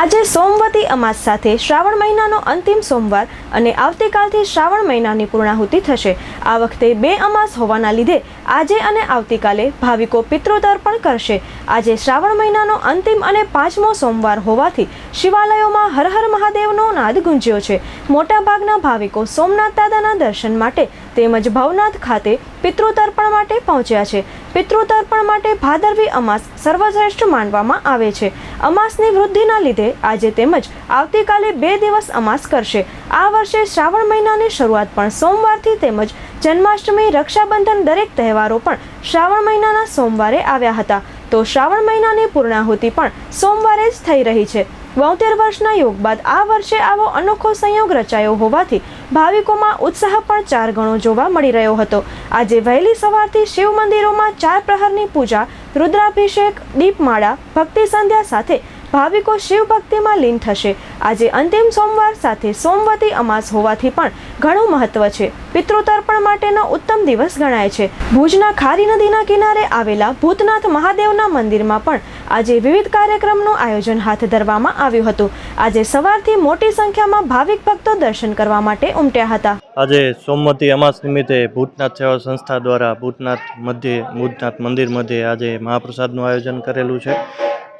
આજે સોમવતી અમાસ સાથે શ્રાવણ મહિનાનો અંતિમ સોમવાર અને આવતીકાલથી શ્રાવણ મહિનાની પૂર્ણાહુતિ થશે. આ વખતે બે અમાસ હોવાના લીધે આજે અને આવતીકાલે ભાવિકો પિતૃતર્પણ કરશે. આજે શ્રાવણ મહિનાનો અંતિમ અને પાંચમો સોમવાર હોવાથી શિવાલયોમાં હર હર મહાદેવનો નાદ ગુંજ્યો છે. મોટાભાગના ભાવિકો સોમનાથ દાદાના દર્શન માટે તેમજ ભવનાથ ખાતે પિતૃતર્પણ માટે પહોંચ્યા છે. પિતૃતર્પણ માટે ભાદરવી અમાસ સર્વશ્રેષ્ઠ માનવામાં આવે છે. અમાસની વૃદ્ધિના લીધે આજે તેમજ આવતીકાલે બે દિવસ અમાસ કરશે. આ વર્ષે શ્રાવણ મહિનાની શરૂઆત પણ સોમવારથી તેમજ જન્માષ્ટમી, રક્ષાબંધન દરેક તહેવારો પણ શ્રાવણ મહિનાના સોમવારે આવ્યા હતા. તો શ્રાવણ મહિનાની પૂર્ણાહુતિ પણ સોમવારે જ થઈ રહી છે. બોતેર વર્ષના યોગ બાદ આ વર્ષે આવો અનોખો સંયોગ રચાયો હોવાથી ભાવિકોમાં ઉત્સાહ પણ ચાર ગણો જોવા મળી રહ્યો હતો. આજે વહેલી સવારથી શિવ મંદિરોમાં ચાર પ્રહરની પૂજા, રુદ્રાભિષેક, દીપમાળા, ભક્તિ સંધ્યા સાથે ભાવિકો શિવ ભક્તિમાં લીન થશે. આજે અંતિમ સોમવાર સાથે સોમવતી અમાસ હોવાથી પણ ઘણું મહત્વ છે. પિતૃતર્પણ માટેનો ઉત્તમ દિવસ ગણાય છે. ભુજના ખારી નદીના કિનારે આવેલા ભૂતનાથ મહાદેવના મંદિરમાં પણ આજે વિવિધ કાર્યક્રમનું આયોજન હાથ ધરવામાં આવ્યું હતું. આજે સવારથી મોટી સંખ્યામાં ભાવિક ભક્તો દર્શન કરવા માટે ઉમટ્યા હતા. આજે સોમવતી અમાસ નિમિત્તે ભૂતનાથ સેવા સંસ્થા દ્વારા ભૂતનાથ મધ્યે, ભૂતનાથ મંદિર મધ્યે આજે મહાપ્રસાદનું આયોજન કરેલું છે.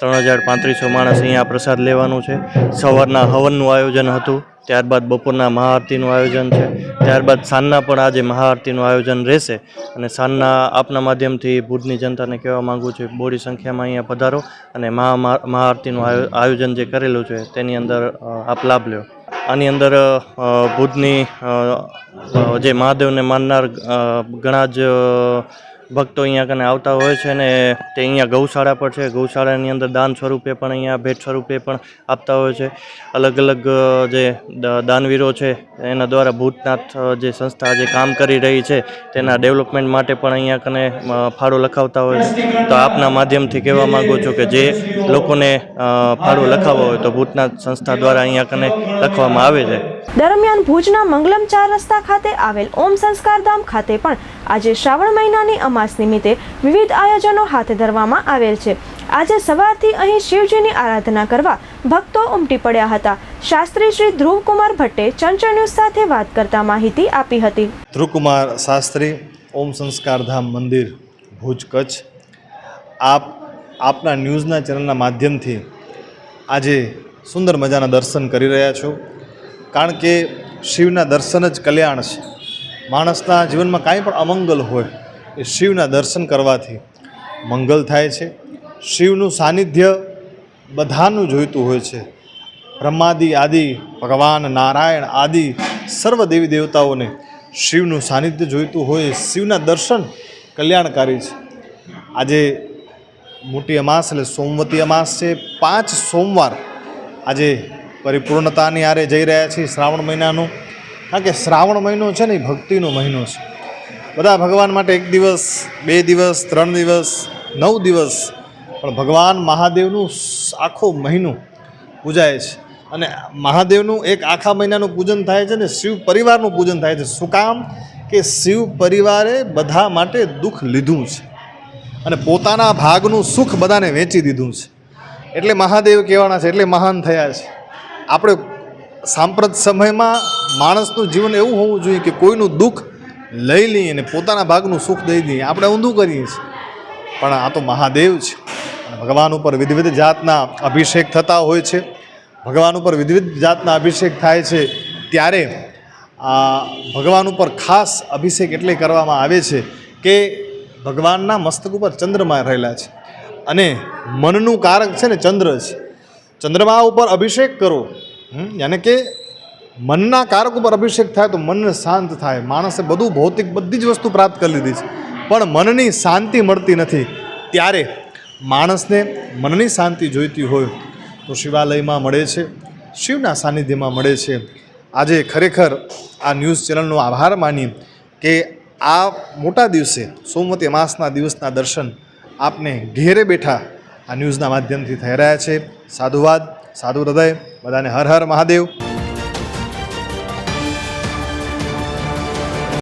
ત્રણ હજાર પાંત્રીસો માણસ અહીંયા પ્રસાદ લેવાનું છે. સવારના હવનનું આયોજન હતું, ત્યારબાદ બપોરના મહાઆરતીનું આયોજન છે. ત્યારબાદ સાંજના પણ આજે મહાઆરતીનું આયોજન રહેશે અને સાંજના આપના માધ્યમથી ભુજની જનતાને કહેવા માગું છું બોડી સંખ્યામાં અહીંયા પધારો અને મહા મહાઆરતીનું આયો- આયોજન જે કરેલું છે, તેની અંદર આપ લાભ લ્યો. આની અંદર ભુજની જે મહાદેવને માનનાર ઘણા જ ભક્તો અહીંયા કને આવતા હોય છે ને તે અહીંયા ગૌશાળા પર છે. ગૌશાળાની અંદર દાન સ્વરૂપે પણ અહીંયા ભેટ સ્વરૂપે પણ આપતા હોય છે. અલગ અલગ જે દાનવીરો છે, એના દ્વારા ભૂતનાથ જે સંસ્થા જે કામ કરી રહી છે, તેના ડેવલપમેન્ટ માટે પણ અહીંયા કને ફાળો લખાવતા હોય છે. તો આપના માધ્યમથી કહેવા માગું છું કે જે લોકોને ફાળો લખાવવો હોય તો ભૂતનાથ સંસ્થા દ્વારા અહીંયા કને લખવામાં આવે છે. દરમિયાન ભુજના મંગલમ ચાર રસ્તા ખાતે આવેલ ઓમ સંસ્કાર ધામ ખાતે પણ આજે શ્રાવણ મહિનાની અમાસ નિમિત્તે વિવિધ આયોજનો હાથ ધરવામાં આવેલ છે. આજે સવારથી અહીં શિવજીની આરાધના કરવા ભક્તો ઉમટી પડ્યા હતા. શાસ્ત્રી શ્રી ધ્રુવકુમાર ભટ્ટે ચંચળ ન્યૂઝ સાથે વાત કરતા માહિતી આપી હતી. ધ્રુવકુમાર શાસ્ત્રી, ઓમ સંસ્કારધામ મંદિર, ભુજ કચ્છ. આપ, આપના ન્યૂઝના ચેનલના માધ્યમથી આજે સુંદર મજાના દર્શન કરી રહ્યા છો. કારણ કે શિવના દર્શન જ કલ્યાણ છે. માણસના જીવનમાં કાંઈ પણ અમંગલ હોય એ શિવના દર્શન કરવાથી મંગલ થાય છે. શિવનું સાનિધ્ય બધાનું જોઈતું હોય છે. બ્રહ્માદિ, આદિ, ભગવાન, નારાયણ આદિ સર્વ દેવી દેવતાઓને શિવનું સાનિધ્ય જોઈતું હોય શિવના દર્શન કલ્યાણકારી છે. આજે મોટી અમાસ એટલે સોમવતી અમાસ છે. પાંચ સોમવાર આજે પરિપૂર્ણતાની આરે જઈ રહ્યા છીએ શ્રાવણ મહિનાનું. કારણ કે શ્રાવણ મહિનો છે ને એ ભક્તિનો મહિનો છે. બધા ભગવાન માટે એક દિવસ, બે દિવસ, ત્રણ દિવસ, નવ દિવસ. પણ ભગવાન મહાદેવનું આખો મહિનો પૂજાય છે. અને મહાદેવનું એક આખા મહિનાનું પૂજન થાય છે ને શિવ પરિવારનું પૂજન થાય છે. શું કામ? કે શિવ પરિવારે બધા માટે દુઃખ લીધું છે. અને પોતાના ભાગનું સુખ બધાને વેચી દીધું છે. એટલે મહાદેવ કહેવાના છે, એટલે મહાન થયા છે. આપણે સાંપ્રત સમયમાં માણસનું જીવન એવું હોવું જોઈએ કે કોઈનું દુઃખ લઈ લઈએ અને પોતાના ભાગનું સુખ દઈ દઈએ. આપણે ઊંધું કરીએ છીએ. પણ આ તો મહાદેવ છે. ભગવાન ઉપર વિવિધ જાતના અભિષેક થતા હોય છે. ભગવાન ઉપર વિવિધ જાતના અભિષેક થાય છે. ત્યારે આ ભગવાન ઉપર ખાસ અભિષેક એટલે કરવામાં આવે છે કે ભગવાનના મસ્તક ઉપર ચંદ્રમા રહેલા છે. અને મનનું કારક છે ને ચંદ્ર છે. ચંદ્રમા ઉપર અભિષેક કરો. યાને કે મનના કારક ઉપર અભિષેક થાય તો મન શાંત થાય. માણસે બધું ભૌતિક બધી જ વસ્તુ પ્રાપ્ત કરી લીધી છે. પણ મનની શાંતિ મળતી નથી. ત્યારે માણસને મનની શાંતિ જોઈતી હોય તો શિવાલયમાં મળે છે, શિવના સાનિધ્યમાં મળે છે. આજે ખરેખર આ ન્યૂઝ ચેનલનો આભાર માની કે આ મોટા દિવસે, સોમવતી અમાસના દિવસના દર્શન આપને ઘેરે બેઠા આ ન્યૂઝના માધ્યમથી થઈ રહ્યા છે. સાધુવાદ, સાધુ હૃદય, બધાને હર હર મહાદેવ.